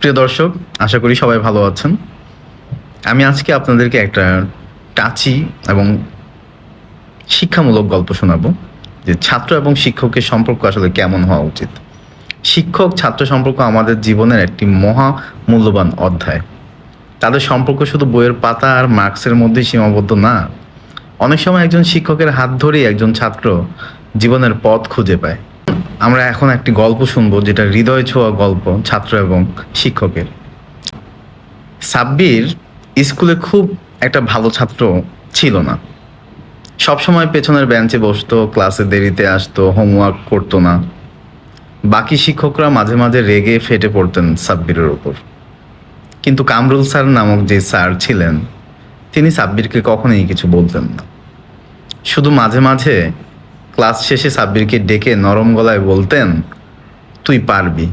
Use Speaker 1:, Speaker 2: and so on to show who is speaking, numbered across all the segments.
Speaker 1: প্রিয় দর্শক, আশা করি সবাই ভালো আছেন। আমি আজকে আপনাদেরকে একটা টাচি এবং শিক্ষামূলক গল্প শোনাবো, যে ছাত্র এবং শিক্ষকের সম্পর্ক আসলে কেমন হওয়া উচিত। শিক্ষক, ছাত্র সম্পর্ক আমাদের জীবনের একটি মহা মূল্যবান অধ্যায়। তাদের সম্পর্ক শুধু বইয়ের পাতা আর মার্কসের মধ্যেই সীমাবদ্ধ না। অনেক সময় একজন শিক্ষকের হাত ধরেই একজন ছাত্র জীবনের পথ খুঁজে পায়। আমরা এখন একটি গল্প শুনব যেটা হৃদয় ছোঁয়া গল্প ছাত্র এবং শিক্ষকের। সাব্বির স্কুলে খুব একটা ভালো ছাত্র ছিল না। সবসময় পেছনের বেঞ্চে বসতো, ক্লাসে দেরিতে আসতো, হোমওয়ার্ক করতো না। বাকি শিক্ষকরা মাঝে মাঝে রেগে ফেটে পড়তেন সাব্বিরের ওপর। কিন্তু কামরুল স্যার নামক যে স্যার ছিলেন, তিনি সাব্বিরকে কখনোই কিছু বলতেন না। শুধু মাঝে মাঝে ক্লাস শেষে সাব্বিরকে ডেকে নরম গলায় বলতেন, তুই পারবি,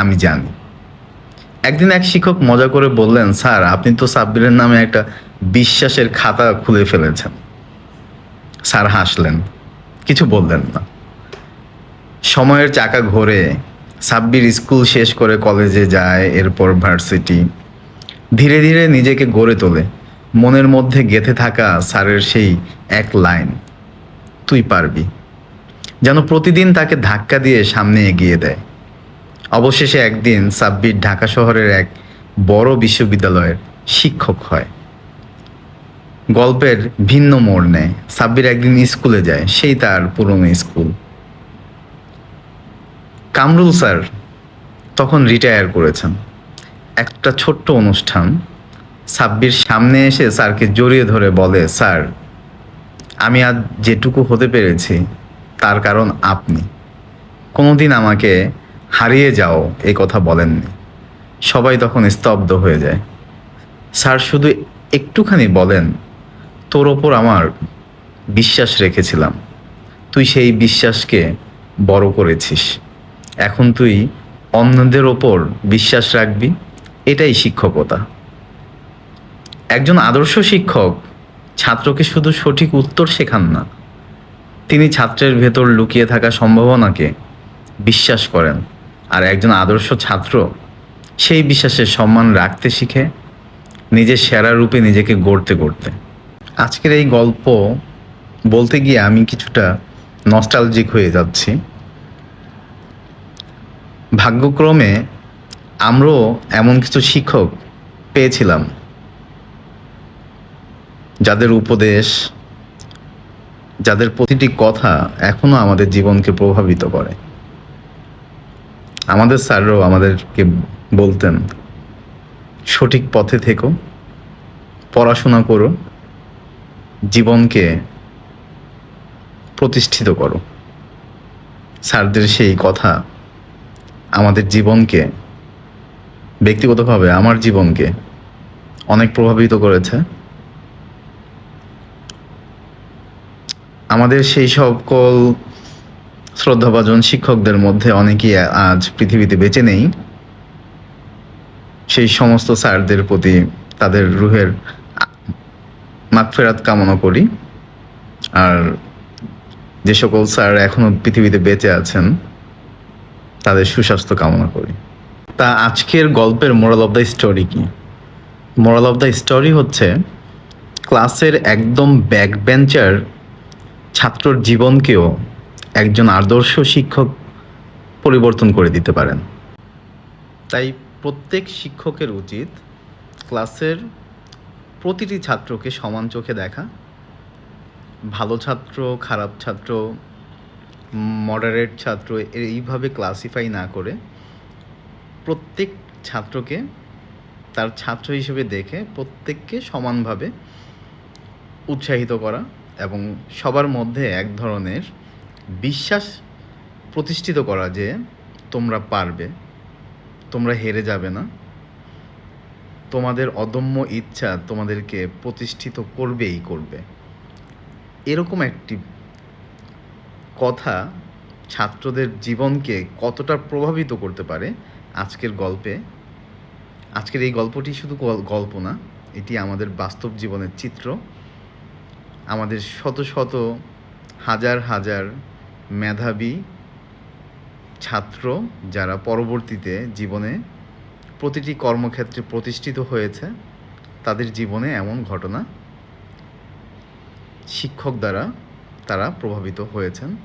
Speaker 1: আমি জানি। একদিন এক শিক্ষক মজা করে বললেন, স্যার, আপনি তো সাব্বিরের নামে একটা বিশ্বাসের খাতা খুলে ফেলেছেন। স্যার হাসলেন, কিছু বললেন না। সময়ের চাকা ঘোরে, সাব্বির স্কুল শেষ করে কলেজে যায়, এরপর ভার্সিটি। ধীরে ধীরে নিজেকে গড়ে তোলে। মনের মধ্যে গেঁথে থাকা স্যারের সেই এক লাইন, তুই পারবি যেন প্রতিদিন তাকে ধাক্কা দিয়ে সামনে এগিয়ে দেয়। অবশেষে একদিন সাব্বির ঢাকা শহরের এক বড় বিশ্ববিদ্যালয়ের শিক্ষক হয়। গল্পের ভিন্ন মোড় নেয়। সাব্বির একদিন স্কুলে যায়, সেই তার পুরনো স্কুল। কামরুল স্যার তখন রিটায়ার করেছেন। একটা ছোট্ট অনুষ্ঠান। সাব্বির সামনে এসে স্যারকে জড়িয়ে ধরে বলে, স্যার, আমি আজ যেটুকু হতে পেরেছি তার কারণ আপনি। কোনোদিন আমাকে হারিয়ে যাও এই কথা বলেননি। সবাই তখন স্তব্ধ হয়ে যায়। স্যার, শুধু একটুখানি বলেন, তোর ওপর আমার বিশ্বাস রেখেছিলাম। তুই সেই বিশ্বাসকে বড় করেছিস। এখন তুই অন্যদের ওপর বিশ্বাস রাখবি, এটাই শিক্ষকতা। একজন আদর্শ শিক্ষক ছাত্রকে শুধু সঠিক উত্তর শেখান না তিনি ছাত্রের ভেতর লুকিয়ে থাকা সম্ভাবনাকে বিশ্বাস করেন। আর একজন আদর্শ ছাত্র সেই বিশ্বাসের সম্মান রাখতে শিখে নিজের সেরা রূপে নিজেকে গড়তে গড়তে। আজকের এই গল্প বলতে গিয়ে আমি কিছুটা নস্টালজিক হয়ে যাচ্ছি। ভাগ্যক্রমে আমরাও এমন কিছু শিক্ষক পেয়েছিলাম, যাদের উপদেশ যাদের প্রতিটি কথা এখনও আমাদের জীবনকে প্রভাবিত করে। আমাদের স্যাররাও আমাদেরকে বলতেন, সঠিক পথে থেকো, পড়াশোনা করো, জীবনকে প্রতিষ্ঠিত করো। স্যারদের সেই কথা আমাদের জীবনকে, ব্যক্তিগতভাবে আমার জীবনকে অনেক প্রভাবিত করেছে। আমাদের সেই সকল শ্রদ্ধাভাজন শিক্ষকদের মধ্যে অনেকেই আজ পৃথিবীতে বেঁচে নেই। সেই সমস্ত স্যারদের প্রতি তাদের রুহের মাগফেরাত কামনা করি। আর যে সকল স্যার এখনও পৃথিবীতে বেঁচে আছেন, তাদের সুস্বাস্থ্য কামনা করি। তা আজকের গল্পের মোরাল অফ দ্য স্টোরি কি? মোরাল অফ দ্য স্টোরি হচ্ছে, ক্লাসের একদম ব্যাক বেঞ্চার ছাত্রর জীবনকেও একজন আদর্শ শিক্ষক পরিবর্তন করে দিতে পারেন। তাই প্রত্যেক শিক্ষকের উচিত ক্লাসের প্রতিটি ছাত্রকে সমান চোখে দেখা। ভালো ছাত্র, খারাপ ছাত্র মডারেট ছাত্র, এইভাবে ক্লাসিফাই না করে প্রত্যেক ছাত্রকে তার ছাত্র হিসেবে দেখে প্রত্যেককে সমানভাবে উৎসাহিত করা। এবং সবার মধ্যে এক ধরনের বিশ্বাস প্রতিষ্ঠিত করা যে তোমরা পারবে, তোমরা হেরে যাবে না। তোমাদের অদম্য ইচ্ছা তোমাদেরকে প্রতিষ্ঠিত করবেই করবে। এরকম একটি কথা ছাত্রদের জীবনকে কতটা প্রভাবিত করতে পারে আজকের গল্পে? আজকের এই গল্পটি শুধু গল- গল্প না, এটি আমাদের বাস্তব জীবনের চিত্র। আমাদের শত শত হাজার হাজার মেধাবী ছাত্র যারা পরবর্তীতে জীবনে প্রতিটি কর্মক্ষেত্রে প্রতিষ্ঠিত হয়েছে, তাদের জীবনে এমন ঘটনা শিক্ষক দ্বারা তারা প্রভাবিত হয়েছেন।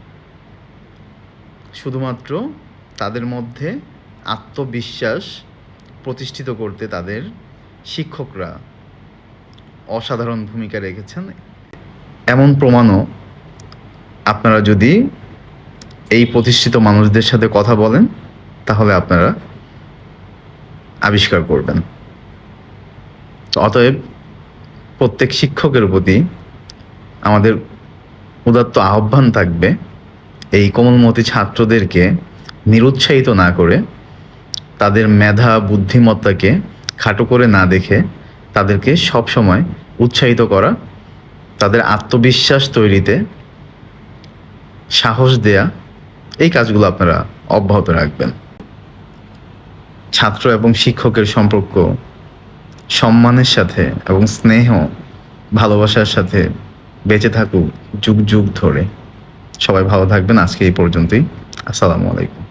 Speaker 1: শুধুমাত্র তাদের মধ্যে আত্মবিশ্বাস প্রতিষ্ঠিত করতে তাদের শিক্ষকরা অসাধারণ ভূমিকা রেখেছেন। এমন প্রমাণও আপনারা যদি এই প্রতিষ্ঠিত মানুষদের সাথে কথা বলেন, তাহলে আপনারা আবিষ্কার করবেন। অতএব প্রত্যেক শিক্ষকের প্রতি আমাদের উদাত্ত আহ্বান থাকবে, এই কোমলমতি ছাত্রদেরকে নিরুৎসাহিত না করে, তাদের মেধা, বুদ্ধিমত্তাকে খাটো করে না দেখে তাদেরকে সবসময় উৎসাহিত করা তাদের আত্মবিশ্বাস তৈরিতে সাহস দেয়া, এই কাজগুলো আপনারা অব্যাহত রাখবেন। ছাত্র এবং শিক্ষকের সম্পর্ক, সম্মানের সাথে এবং স্নেহ, ভালোবাসার সাথে বেঁচে থাকুক যুগ যুগ ধরে। সবাই ভালো থাকবেন, আজকে এই পর্যন্তই। আসসালামু আলাইকুম।